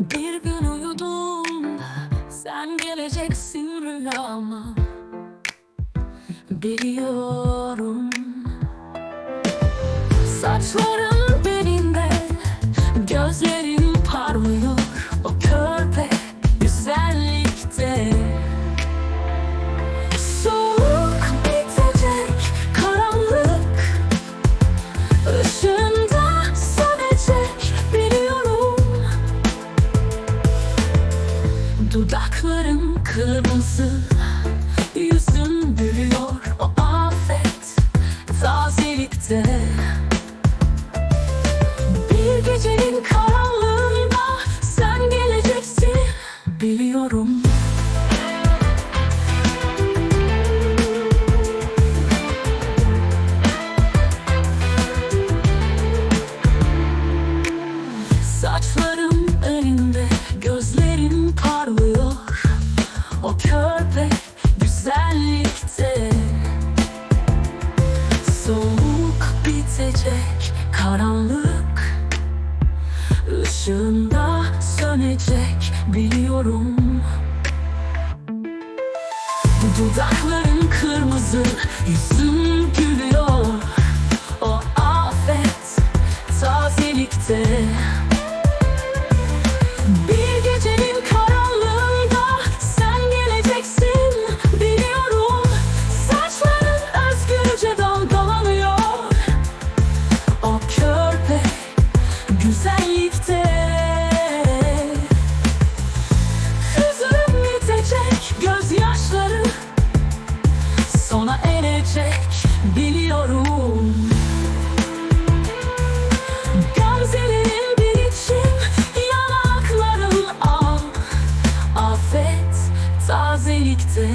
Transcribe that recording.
Bir gün uyudum Sen geleceksin rüyama. Biliyorum Saçların Dudakların kırmızı Yüzün gülüyor bitecek karanlık Işığında sönecek biliyorum. Dudakların kırmızı, yüzün gülüyor. O afet tazelikte sona erecek biliyorum. Gamzelerin bir içim yanakların al. Afet tazelikte